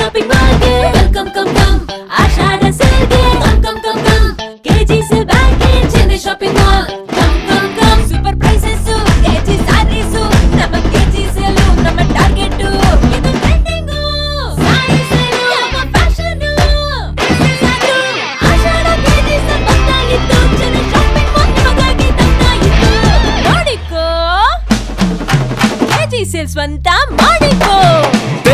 Shopping ಮಾಲ್ಗೆ come come come. ಆಷಾಢ ಸೇಲ್ಗೆ come come come come. KG sale ಬ್ಯಾಂಕ್ಗೆ Chennai shopping mall come come come. Super prices KG sarees ನಮ್ಮ KG sale ನಮ್ಮ target ಇದು trending sari sale ನಮ್ಮ fashion ಆಷಾಢ KG sale ಬಂದಾಗಿತ್ತು. Chennai shopping mall ನಿಮಗಾಗಿ ತಂದಾಗಿತ್ತು ನೋಡಿಕೋ. KG sale ಸ್ವಂತ ಮಾಡಿಕೋ.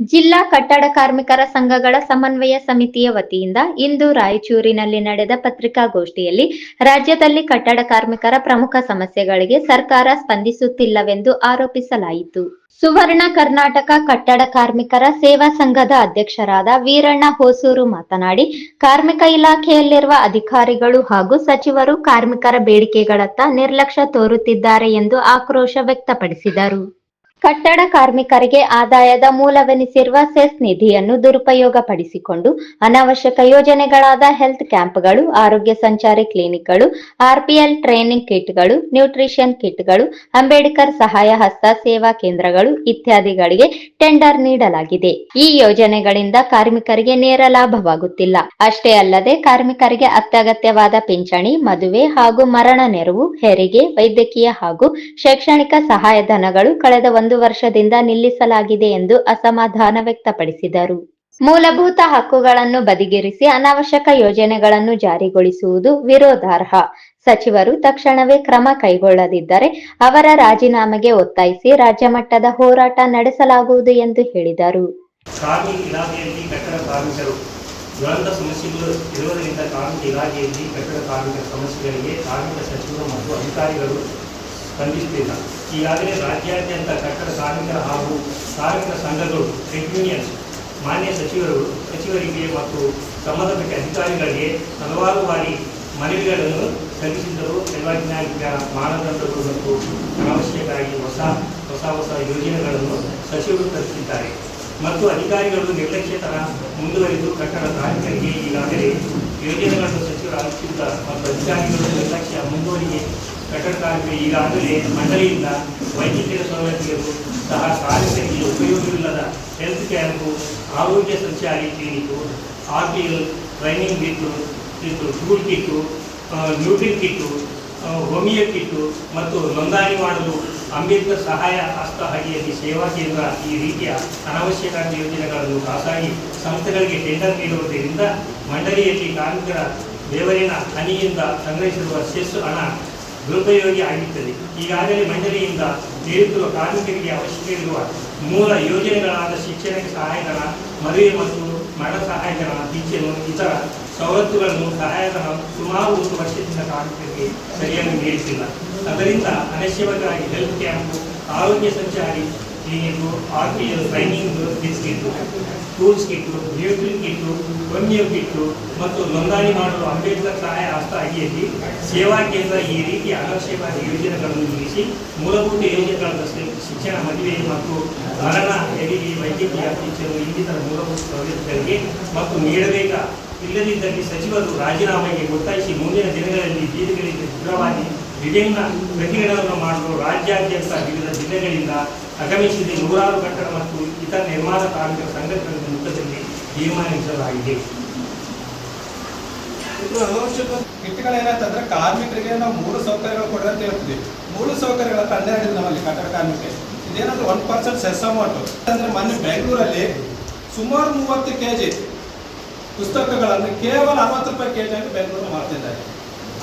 ಜಿಲ್ಲಾ ಕಟ್ಟಡ ಕಾರ್ಮಿಕರ ಸಂಘಗಳ ಸಮನ್ವಯ ಸಮಿತಿಯ ವತಿಯಿಂದ ಇಂದು ರಾಯಚೂರಿನಲ್ಲಿ ನಡೆದ ಪತ್ರಿಕಾಗೋಷ್ಠಿಯಲ್ಲಿ ರಾಜ್ಯದಲ್ಲಿ ಕಟ್ಟಡ ಕಾರ್ಮಿಕರ ಪ್ರಮುಖ ಸಮಸ್ಯೆಗಳಿಗೆ ಸರ್ಕಾರ ಸ್ಪಂದಿಸುತ್ತಿಲ್ಲವೆಂದು ಆರೋಪಿಸಲಾಯಿತು. ಸುವರ್ಣ ಕರ್ನಾಟಕ ಕಟ್ಟಡ ಕಾರ್ಮಿಕರ ಸೇವಾ ಸಂಘದ ಅಧ್ಯಕ್ಷರಾದ ವೀರಣ್ಣ ಹೊಸೂರು ಮಾತನಾಡಿ, ಕಾರ್ಮಿಕ ಇಲಾಖೆಯಲ್ಲಿರುವ ಅಧಿಕಾರಿಗಳು ಹಾಗೂ ಸಚಿವರು ಕಾರ್ಮಿಕರ ಬೇಡಿಕೆಗಳತ್ತ ನಿರ್ಲಕ್ಷ್ಯ ತೋರುತ್ತಿದ್ದಾರೆ ಎಂದು ಆಕ್ರೋಶ ವ್ಯಕ್ತಪಡಿಸಿದರು. ಕಟ್ಟಡ ಕಾರ್ಮಿಕರಿಗೆ ಆದಾಯದ ಮೂಲವೆನಿಸಿರುವ ಸೆಸ್ ನಿಧಿಯನ್ನು ದುರುಪಯೋಗಪಡಿಸಿಕೊಂಡು ಅನಾವಶ್ಯಕ ಯೋಜನೆಗಳಾದ ಹೆಲ್ತ್ ಕ್ಯಾಂಪ್ಗಳು, ಆರೋಗ್ಯ ಸಂಚಾರಿ ಕ್ಲಿನಿಕ್ಗಳು, ಆರ್ಪಿಎಲ್ ಟ್ರೈನಿಂಗ್ ಕಿಟ್ಗಳು, ನ್ಯೂಟ್ರಿಷನ್ ಕಿಟ್ಗಳು, ಅಂಬೇಡ್ಕರ್ ಸಹಾಯ ಹಸ್ತ ಸೇವಾ ಕೇಂದ್ರಗಳು ಇತ್ಯಾದಿಗಳಿಗೆ ಟೆಂಡರ್ ನೀಡಲಾಗಿದೆ. ಈ ಯೋಜನೆಗಳಿಂದ ಕಾರ್ಮಿಕರಿಗೆ ನೇರ ಲಾಭವಾಗುತ್ತಿಲ್ಲ. ಅಷ್ಟೇ ಅಲ್ಲದೆ ಕಾರ್ಮಿಕರಿಗೆ ಅತ್ಯಗತ್ಯವಾದ ಪಿಂಚಣಿ, ಮದುವೆ ಹಾಗೂ ಮರಣ ನೆರವು, ಹೆರಿಗೆ, ವೈದ್ಯಕೀಯ ಹಾಗೂ ಶೈಕ್ಷಣಿಕ ಸಹಾಯಧನಗಳು ಕಳೆದ ಒಂದು ವರ್ಷದಿಂದ ನಿಲ್ಲಿಸಲಾಗಿದೆ ಎಂದು ಅಸಮಾಧಾನ ವ್ಯಕ್ತಪಡಿಸಿದರು. ಮೂಲಭೂತ ಹಕ್ಕುಗಳನ್ನು ಬದಿಗಿರಿಸಿ ಅನಾವಶ್ಯಕ ಯೋಜನೆಗಳನ್ನು ಜಾರಿಗೊಳಿಸುವುದು ವಿರೋಧಾರ್ಹ. ಸಚಿವರು ತಕ್ಷಣವೇ ಕ್ರಮ ಕೈಗೊಳ್ಳದಿದ್ದರೆ ಅವರ ರಾಜೀನಾಮೆಗೆ ಒತ್ತಾಯಿಸಿ ರಾಜ್ಯ ಮಟ್ಟದ ಹೋರಾಟ ನಡೆಸಲಾಗುವುದು ಎಂದು ಹೇಳಿದರು. ಸಮಸ್ಯೆಗಳು ಇರುವುದರಿಂದ ಕಾರ್ಮಿಕ ಇಲಾಖೆಯಲ್ಲಿ ಕಟ್ಟಡ ಸಮಸ್ಯೆಗಳಿಗೆ ಕಾರ್ಮಿಕ ಸಚಿವರು ಮತ್ತು ಅಧಿಕಾರಿಗಳು ಸ್ಪಂದಿಸುತ್ತಿಲ್ಲ ಈಗಾಗಲೇ ರಾಜ್ಯಾದ್ಯಂತ ಕಟ್ಟಡ ಕಾರ್ಮಿಕರ ಹಾಗೂ ಕಾರ್ಮಿಕ ಸಂಘಗಳು ಟ್ರೇಡ್ ಯೂನಿಯನ್ಸ್ ಮಾನ್ಯ ಸಚಿವರು, ಸಚಿವರಿಗೆ ಮತ್ತು ಸಂಬಂಧಪಟ್ಟ ಅಧಿಕಾರಿಗಳಿಗೆ ಹಲವಾರು ಬಾರಿ ಮನವಿಗಳನ್ನು ಸಲ್ಲಿಸಿದ್ದರು ಸರ್ವಾಜ್ಞಾನಿಕ ಮಾನದಂಡಗಳು ಮತ್ತು ಅನಾವಶ್ಯಕವಾಗಿ ಹೊಸ ಹೊಸ ಹೊಸ ಯೋಜನೆಗಳನ್ನು ಸಚಿವರು ತರಿಸಿದ್ದಾರೆ ಮತ್ತು ಅಧಿಕಾರಿಗಳು ನಿರ್ಲಕ್ಷ್ಯತನ ಮುಂದುವರಿದು ಕಟ್ಟಡ ಕಾರ್ಮಿಕರಿಗೆ ಈಗಾಗಲೇ ಯೋಜನೆಗಳನ್ನು ಸಚಿವರು ಆಲೋಚಿಸಿದ್ದ ಮತ್ತು ಅಧಿಕಾರಿಗಳು ನಿರ್ಲಕ್ಷ್ಯ ಮುಂದುವರಿಗೆ ಕಟ್ಟಡ ಕಾರ್ಮಿಕರು ಈಗಾಗಲೇ ಮಂಡಳಿಯಿಂದ ವೈದ್ಯಕೀಯ ಸೌಲಭ್ಯಗಳು ಸಹ ಕಾರ್ಮಿಕರಿಗೆ ಉಪಯೋಗವಿಲ್ಲದ ಹೆಲ್ತ್ ಕ್ಯಾಂಪು ಆರೋಗ್ಯ ಸಂಚಾರಿ clinic R P L training kit kit tool kit nutrition kit homeo homeo kit ಮತ್ತು ನೋಂದಣಿ ಮಾಡಲು ಅಂಬೇಡ್ಕರ್ ಸಹಾಯ ಹಸ್ತ ಅಡಿಯಲ್ಲಿ ಸೇವಾ ಕೇಂದ್ರ ಈ ರೀತಿಯ ಅನಾವಶ್ಯಕ ಯೋಜನೆಗಳನ್ನು ಖಾಸಗಿ ಸಂಸ್ಥೆಗಳಿಗೆ ಟೆಂಡರ್ ನೀಡುವುದರಿಂದ ಮಂಡಳಿಯಲ್ಲಿ ಕಾರ್ಮಿಕರ ದೇವರಿನ ಹನಿಯಿಂದ ಸಂಗ್ರಹಿಸಿರುವ ಸೆಸ್ ಹಣ ದುರುಪಯೋಗಿ ಆಗಿರ್ತದೆ. ಈಗಾಗಲೇ ಮಂಡಳಿಯಿಂದ ನೀಡುತ್ತಿರುವ ಕಾರ್ಮಿಕರಿಗೆ ಅವಶ್ಯಕವಿರುವ ಮೂಲ ಯೋಜನೆಗಳಾದ ಶಿಕ್ಷಣಕ್ಕೆ ಸಹಾಯಧನ, ಮದುವೆ ಮತ್ತು ಮರಣ ಸಹಾಯಧನ, ಪಿಂಚಣಿ ಇತರ ಸವಲತ್ತುಗಳನ್ನು ಸಹಾಯಧನ ಸುಮಾರು ಒಂದು ವರ್ಷದಿಂದ ಕಾರ್ಮಿಕರಿಗೆ ಸರಿಯಾಗಿ ನೀಡುತ್ತಿಲ್ಲ. ಅದರಿಂದ ಅನಶ್ಯವಾಗಿ ಹೆಲ್ತ್ ಕ್ಯಾಂಪ್ ಆರೋಗ್ಯ ಸಂಚಾರಿ clinic R training kit tools kit nutrition kit homeo kit ಮತ್ತು ನೋಂದಣಿ ಮಾಡಲು ಅಂಬೇಡ್ಕರ್ ಸಹಾಯ ಹಸ್ತ ಅಡಿಯಲ್ಲಿ ಸೇವಾ ಕೇಂದ್ರ ಈ ರೀತಿಯ ಆಕರ್ಷಕವಾದ ಯೋಜನೆಗಳನ್ನು ನಿಲ್ಲಿಸಿ, ಮೂಲಭೂತ ಯೋಜನೆಗಳಾದ ಶಿಕ್ಷಣ ಮದುವೆ ಮತ್ತು ಮರಣ ಹೆರಿಗೆ ವೈದ್ಯಕೀಯ ಶಿಕ್ಷಣ ಇನ್ನಿತರ ಮೂಲಭೂತ ಸೌಲಭ್ಯಗಳಿಗೆ ಮತ್ತು ನೀಡಬೇಕಾ? ಇಲ್ಲದಿದ್ದಲ್ಲಿ ಸಚಿವರು ರಾಜೀನಾಮೆಗೆ ಒತ್ತಾಯಿಸಿ ಮುಂದಿನ ದಿನಗಳಲ್ಲಿ ಬೀದಿಗಳಿಗೆ ಉಗ್ರವಾಗಿ ವಿಭಿನ್ನ ಪ್ರತಿಭಟನೆಗಳನ್ನು ಮಾಡಲು ರಾಜ್ಯಾದ್ಯಂತ ವಿವಿಧ ಜಿಲ್ಲೆಗಳಿಂದ ಆಗಮಿಸಿದ ನೂರಾರು ಕಟ್ಟಡ ಮತ್ತು ಇತರ ನಿರ್ಮಾಣ ಕಾರ್ಮಿಕರ ಸಂಘಟನೆಗಳ ಮುಖದಲ್ಲಿ ತೀರ್ಮಾನಿಸಲಾಗಿದೆ ಏನಂತಂದ್ರೆ ಕಾರ್ಮಿಕರಿಗೆ ನಾವು ಮೂಲ ಸೌಕರ್ಯಗಳು ಕೊಡುವಂತ ಹೇಳ್ತೀವಿ. ಮೂಲ ಸೌಕರ್ಯಗಳ ತಂದೆ ಹಿಡಿದು ನಮ್ಮಲ್ಲಿ ಕಟ್ಟಡ ಕಾರ್ಮಿಕ ಇದೇನಂದ್ರೆ ಒನ್ ಪರ್ಸೆಂಟ್ ಸೆಸ್ ಅಮೌಂಟ್ ಅಂದ್ರೆ ಮೊನ್ನೆ ಬೆಂಗಳೂರಲ್ಲಿ ಸುಮಾರು ಮೂವತ್ತು ಕೆ ಜಿ ಪುಸ್ತಕಗಳನ್ನು ಕೇವಲ ಅರವತ್ತು ರೂಪಾಯಿ ಕೆ ಜಿ ಅಂತ ಬೆಂಗಳೂರು ಮಾಡ್ತಿದ್ದಾರೆ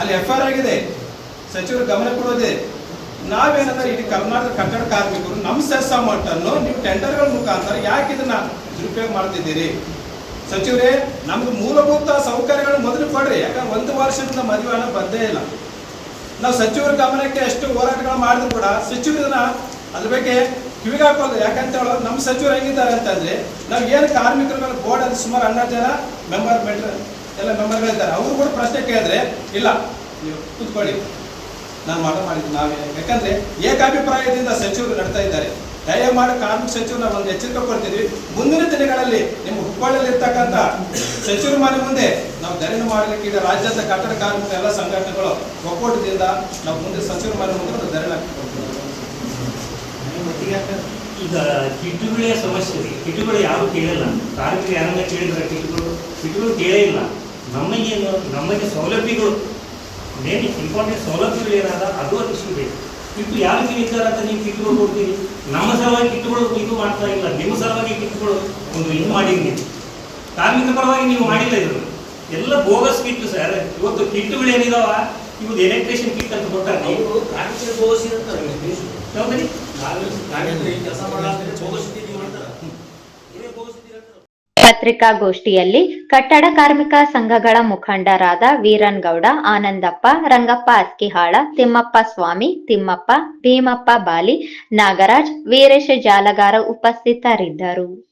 ಅಲ್ಲಿ ಎಫ್ ಆರ್ ಆಗಿದೆ. ಸಚಿವರು ಗಮನ ಕೊಡೋದೇ ನಾವೇನಂದ್ರೆ ಇಡೀ ಕರ್ನಾಟಕ, ಕಟ್ಟಡ ಕಾರ್ಮಿಕರು ನಮ್ಮ ಸೆಸ್ ಅಮೌಂಟ್ ಅನ್ನು ನೀವು ಟೆಂಡರ್ಗಳ ಮುಖಾಂತರ ಯಾಕೆ ಇದನ್ನ ದುರುಪಯೋಗ ಮಾಡ್ತಿದ್ದೀರಿ ಸಚಿವರೇ, ನಮ್ಗೆ ಮೂಲಭೂತ ಸೌಕರ್ಯಗಳು ಮೊದಲು ಕೊಡ್ರಿ, ಯಾಕಂದ್ರೆ ಒಂದು ವರ್ಷದಿಂದ ಮದುವೆ ಹಣ ಬಂದೇ ಇಲ್ಲ. ನಾವು ಸಚಿವರ ಗಮನಕ್ಕೆ ಎಷ್ಟು ಹೋರಾಟಗಳು ಮಾಡಿದ್ರು ಕೂಡ ಸಚಿವರನ್ನ ಅದ್ರ ಬಗ್ಗೆ ಕಿವಿಗೆ ಹಾಕೋದು, ಯಾಕಂತ ಹೇಳೋದು ನಮ್ಮ ಸಚಿವರು ಹೆಂಗಿದ್ದಾರೆ ಅಂತಂದ್ರೆ ನಾವು ಏನು ಕಾರ್ಮಿಕರ ಮೇಲೆ ಬೋರ್ಡ್ ಅಲ್ಲಿ ಸುಮಾರು ಹನ್ನೆರಡು ಜನ ಮೆಂಬರ್, ಎಲ್ಲ ಮೆಂಬರ್ಗಳಿದ್ದಾರೆ. ಅವರು ಕೂಡ ಪ್ರಶ್ನೆ ಕೇಳಿದ್ರೆ, ಇಲ್ಲ, ನೀವು ಕೂತ್ಕೊಳ್ಳಿ. ನಾನು ಮಾಡ ಮಾಡಿದ್ದು ನಾವೇ. ಯಾಕಂದ್ರೆ ಏಕಾಭಿಪ್ರಾಯದಿಂದ ಸಚಿವರು ನಡ್ತಾ ಇದ್ದಾರೆ. ದಯಮಾಡಿ ಕಾರ್ಮಿಕ ಸಚಿವರನ್ನ ಒಂದು ಎಚ್ಚರಿಕೆ ಕೊಡ್ತಿದ್ವಿ. ಮುಂದಿನ ದಿನಗಳಲ್ಲಿ ನಿಮ್ಮ ಹುಬ್ಬಳ್ಳಿಯಲ್ಲಿರ್ತಕ್ಕಂಥ ಸಚಿವರು ಮನೆ ಮುಂದೆ ನಾವು ಧರಣಿ ಮಾಡಲಿಕ್ಕೆ ಈಗ ರಾಜ್ಯದ ಕಟ್ಟಡ ಕಾರ್ಮಿಕ ಎಲ್ಲ ಸಂಘಟನೆಗಳು ಒಕ್ಕೂಟದಿಂದ ನಾವು ಮುಂದೆ ಸಚಿವರ ಮನೆ ಮುಂದೆ ಒಂದು ಧರಣಿ ಈಗ ಕಿಟ್ಟುಗಳೇ ಸಮಸ್ಯೆ ಇದೆ ಕಿಟ್ಟುಗಳು ಯಾರು ಕೇಳಲ್ಲ. ಕಾರ್ಮಿಕರು ಯಾರನ್ನ ಕೇಳಿದ್ರೆ ಕಿಟ್ಟುಗಳು ಕಿಟ್ಟುಗಳು ಕೇಳೇ ಇಲ್ಲ. ನಮಗೇನು ನಮಗೆ ಸೌಲಭ್ಯಗಳು ಮೇನ್ ಇಂಪಾರ್ಟೆಂಟ್ ಸೌಲಭ್ಯಗಳು ಏನಾದ ಅದು ಇಶ್ಯೂ ಬೇಕು ಇಟ್ಟು ಯಾರಿಗೆ ವಿಚಾರ ಅಂತ ನೀವು ಕಿಟ್ಟುಗಳು ಕೊಡ್ತೀರಿ? ನಮ್ಮ ಸಲುವಾಗಿ ಕಿಟ್ಟುಗಳು ಇದು ಮಾಡ್ತಾ ಇಲ್ಲ. ನಿಮ್ಮ ಸಲುವಾಗಿ ಕಿಟ್ಟುಗಳು ಒಂದು ಇದು ಮಾಡಿದ್ರಿ. ಕಾರ್ಮಿಕ ಪರವಾಗಿ ನೀವು ಮಾಡಿಲ್ಲ ಇದ್ರು ಎಲ್ಲ ಬೋಗಸ್ ಕಿಟ್ಟು ಸರ್. ಇವತ್ತು ಕಿಟ್ಟುಗಳು ಏನಿದಾವ? ಇವತ್ತು ಎಲೆಕ್ಟ್ರಿಷಿಯನ್ ಕಿಟ್ ಅಂತ ಕಾರ್ಮಿಕರಿಗೆ ಕೆಲಸ ಮಾಡ್ತಾರೆ ನೀವೇ ಬೋಗಸ್ ಇದ್ದೀರಿ ಅಂತಾರೆ ಪತ್ರಿಕಾಗೋಷ್ಠಿಯಲ್ಲಿ ಕಟ್ಟಡ ಕಾರ್ಮಿಕ ಸಂಘಗಳ ಮುಖಂಡರಾದ ವೀರನ್ಗೌಡ, ಆನಂದಪ್ಪ, ರಂಗಪ್ಪ ಅಸ್ಕಿಹಾಳ, ತಿಮ್ಮಪ್ಪ ಸ್ವಾಮಿ, ತಿಮ್ಮಪ್ಪ ಭೀಮಪ್ಪ ಬಾಲಿ, ನಾಗರಾಜ್, ವೀರೇಶ ಜಾಲಗಾರ ಉಪಸ್ಥಿತರಿದ್ದರು.